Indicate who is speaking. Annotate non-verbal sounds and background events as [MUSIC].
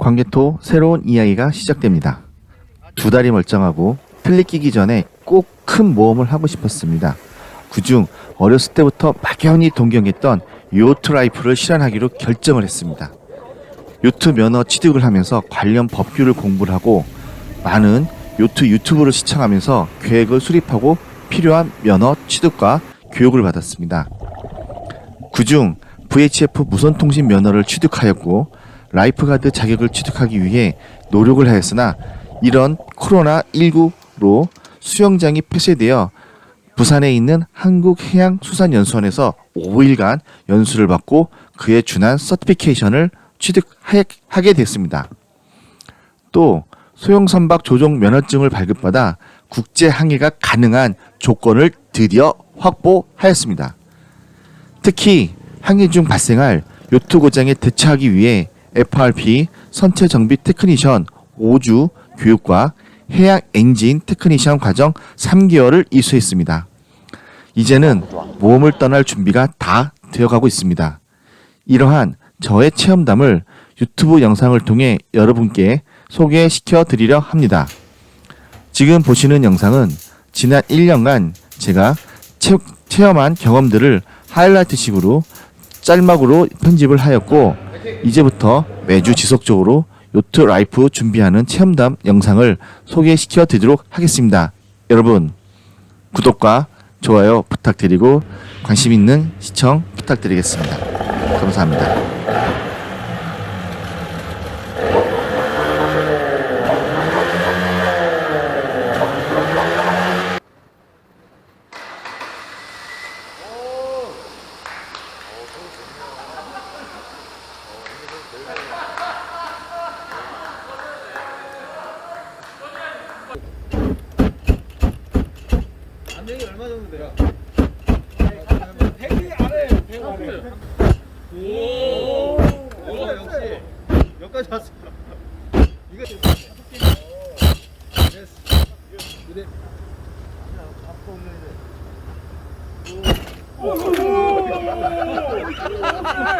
Speaker 1: 광개토 새로운 이야기가 시작됩니다. 두 다리 멀쩡하고 틀리 끼기 전에 꼭 큰 모험을 하고 싶었습니다. 그중 어렸을 때부터 막연히 동경했던 요트 라이프를 실현하기로 결정을 했습니다. 요트 면허 취득을 하면서 관련 법규를 공부를 하고 많은 요트 유튜브를 시청하면서 계획을 수립하고 필요한 면허 취득과 교육을 받았습니다. 그중 VHF 무선통신 면허를 취득하였고 라이프가드 자격을 취득하기 위해 노력을 하였으나 이런 코로나19로 수영장이 폐쇄되어 부산에 있는 한국해양수산연수원에서 5일간 연수를 받고 그에 준한 서티피케이션을 취득하게 됐습니다. 또 소형선박 조종 면허증을 발급받아 국제 항해가 가능한 조건을 드디어 확보하였습니다. 특히 항해 중 발생할 요트 고장에 대처하기 위해 FRP 선체 정비 테크니션 5주 교육과 해양 엔진 테크니션 과정 3개월을 이수했습니다. 이제는 모험을 떠날 준비가 다 되어가고 있습니다. 이러한 저의 체험담을 유튜브 영상을 통해 여러분께 소개시켜 드리려 합니다. 지금 보시는 영상은 지난 1년간 제가 체, 체험한 경험들을 하이라이트식으로 짤막으로 편집을 하였고 이제부터 매주 지속적으로 요트 라이프 준비하는 체험담 영상을 소개시켜 드리도록 하겠습니다. 여러분 구독과 좋아요 부탁드리고 관심 있는 시청 부탁드리겠습니다. 감사합니다.
Speaker 2: 안녕이 얼마 정도 돼요? 100이 아래에요, 100 아래. 오, 오, 역시. 여기까지 왔어. 이거 됐어. 그래. 앞으로 오면 이제. [LAUGHS]